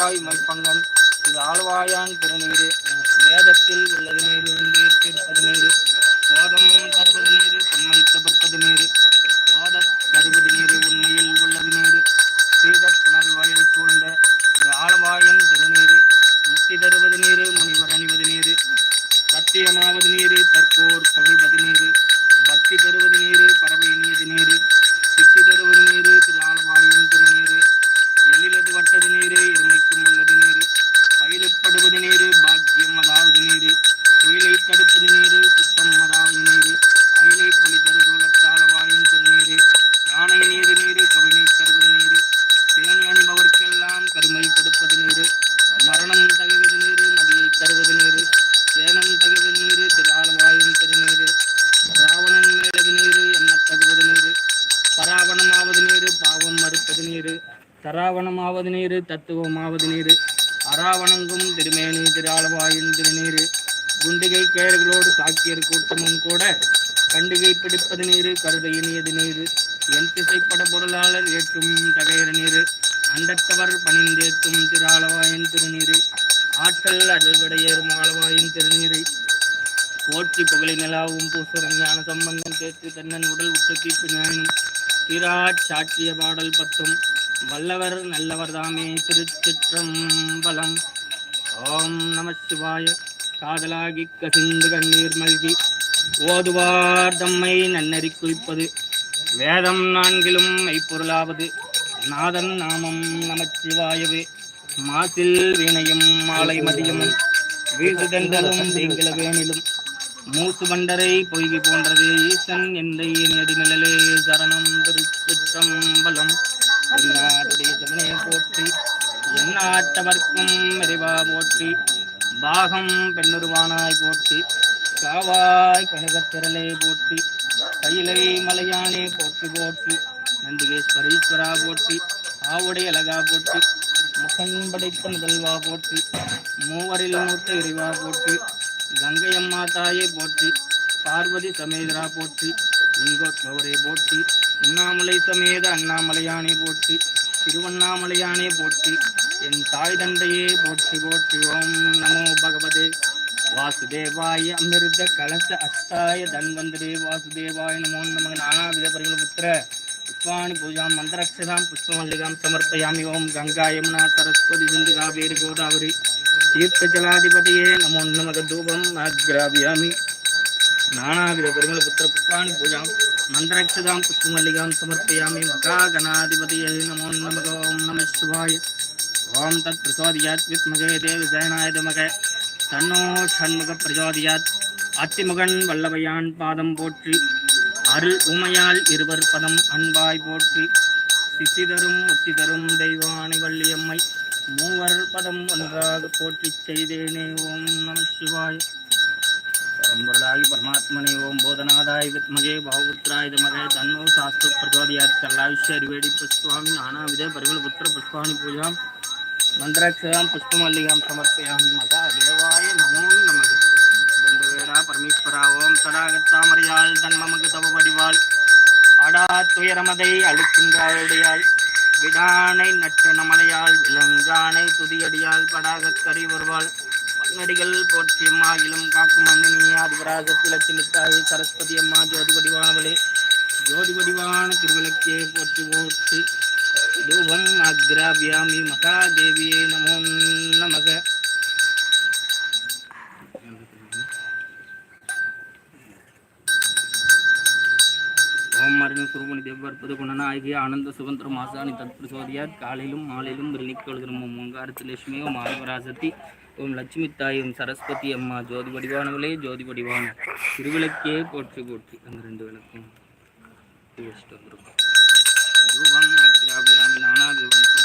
ஆழ்வாய் மைப்பங்கன் இது ஆழ்வாயான் திருநீரு வேதத்தில் உள்ளது நீரு உண்டீர் தீர்ப்பது நீரு போதம் தருவது நீரு பொன்மை தவிர்ப்பது நீரு. போத தருவது நீரு உண்மையில் உள்ளது நீரு. சீத புனல் வயல் சூழ்ந்த இது ஆழ்வாயன் திருநீரு முக்தி தருவது நீரு முனிவர் அணிவது நீரு. சத்தியமாவது நீரு தற்போர் பகழ்வது நீரு. பக்தி தருவது நீரு பறவை நீது நீரு. பாவம் நீரு தராவணமாவது நீரு தத்துவமாவது நீரு. அராவணங்கும் திருமேனி திராளவாயின் திருநீரு. குண்டிகை கேர்களோடு சாக்கியர் கூட்டமும் கூட கண்டிகை பிடிப்பது நீரு கருத இனியது நீரு. என் திசைப்பட பொருளாளர் ஏற்றும் தகையர நீரு. அண்டத்தவர் பணிந்தேத்தும் திராளவாயின் திருநீரு. ஆற்றல் அருள்விடையேறும் ஆளவாயின் திருநீரை. போற்றி புகழை நிலாவும் பூசரன் ஞான சம்பந்தம் கேட்டு தன்னன் உடல் உற்ற தீப்பு திராட் சாட்சிய பாடல் பத்தும் வல்லவர் நல்லவர் தாமே திருச்சிற்றம்பலம். ஓம் நம சிவாய காதலாகி கசிந்து கண்ணீர் மல்கி ஓதுவார் தம்மை நன்னறி குறிப்பது வேதம் நான்கிலும் மெய்ப்பொருளாவது நாதன் நாமம் நமச்சிவாயவே மாசில் வீணையும் மாலை மதியமும் தந்தலும் தீங்கில வேணிலும் மூசு வண்டரை பொய்கி போன்றது. ஈசன் எந்தை நெடுநிழலே சரணம் திருச்சிற்றம்பலம் என்னாருடைய சிவனையை போற்றி என்னாட்டவர்க்கும் மெரிவா போற்றி பாகம் பெண்ணுருவானாய் போற்றி காவாய் கனகத்திரளே போற்றி கையிலை மலையானே போற்றி போற்றி நந்திகேஸ்வரீஸ்வரா போற்றி ஆவுடைய அழகா போற்றி முகன் படைத்த முதல்வா போற்றி மூவரில் மூத்த இறைவா போற்றி கங்கையம்மா தாயை போற்றி பார்வதி சமேதரா போற்றி இங்கோத்பவரே போற்றி அண்ணாமலை சமேத அண்ணாமலையானை போற்றி திருவண்ணாமலையானே போற்றி என் தாய் தந்தையே போற்றி போற்றி. ஓம் நமோ பகவதே. வாசுதேவாய அமிர்த கலச அஸ்தாய தன்வந்தரே வாசுதேவாய நமோ நம நானாவித பரிமள புத்திர. புஷ்பாணி பூஜாம் மந்திரக்ஷதாம் புஷ்பமல்லிகாம் சமர்ப்பயாமி. ஓம் கங்கா யமுனா சரஸ்வதி சிந்து காவேரி கோதாவரி. தீர்த்தஜலாதிபதியே நமோ நமக தூபம் அக்ராபியாமி நானாவித பெருமள புத்திர புஷ்பாணி பூஜாம் மந்திரக்ஷதாம் புஷ்பமல்லிகாம் சமர்ப்பயாமி மகாகணாதிபதியே நமோ நமக ஓம் நம சிவாய ஓம் தத் பிரசோதியாத் வித்மகே தேவ ஜயனாய தமக தன்னோ சண்முக பிரஜோதியாத் அத்திமுகன் வல்லவையான் பாதம் போற்றி அருள் உமையால் இருவர் பதம் அன்பாய் போற்றி சித்தி தரும் முத்தி தரும் தெய்வானை வள்ளியம்மை மூவர் பதம் ஒன்றாக போற்றி செய்தேனே. ஓம் நம சிவாய. பரம்பொருளாகி பரமாத்மனை. ஓம் போதநாதாய் வித்மகே. பாவபுத்திராய தமகே தன்னோ சாஸ்திர பிரச்சோதயாத். கல்லாயுஷ்ய அறிவேடி புஷ்பாமி. நானாவித பரிமள புத்திர புஷ்பாணி பூஜாம். மந்திராட்சதாம் புஷ்பமல்லிகாம் சமர்ப்பயாமி. மகா தேவாய நமோ நமக. தண்டவேடா பரமேஸ்வரா. ஓம் தடாகத்தாமரையாள் தன்மமகு தவ வடிவாள் அடா துயரமதை அழுக்கின்றாளுடையாள் விடானை நற்றன மலையாள் விலங்கானை துதியடியால் படாகக் கறி வருவாள். பன்னடிகள் போற்றி மாயிலும் காக்கும் மன்னினியே அதிபராக திலச்சிலுத்தாய் சரஸ்வதி அம்மா ஜோதி வடிவானவளே ஜோதி வடிவான திருவிளக்கே போற்றி போற்றி தூபம் அக்ராபியாமி மகாதேவியே நமோ நமக. ஓம் மரண சுரூபணி தேவற்பது குணநாயகி ஆனந்த சுதந்திர மாசாணி தற்பிரசோதியார் காலையிலும் மாலையிலும் வில்லிக்கொள்கிறோம் ஓங்காரத்து லட்சுமி ஓம் ஆதிபராசக்தி ஓம் லட்சுமி தாய் ஓம் சரஸ்வதி அம்மா ஜோதி வடிவானவளே ஜோதி வடிவான திருவிளக்கே போற்றி போற்றி. அந்த ரெண்டு விளக்கும். வச்சுட்டு வந்துருக்கோம். அக்ராபியாமி நானாபிவம் புஷ்பான்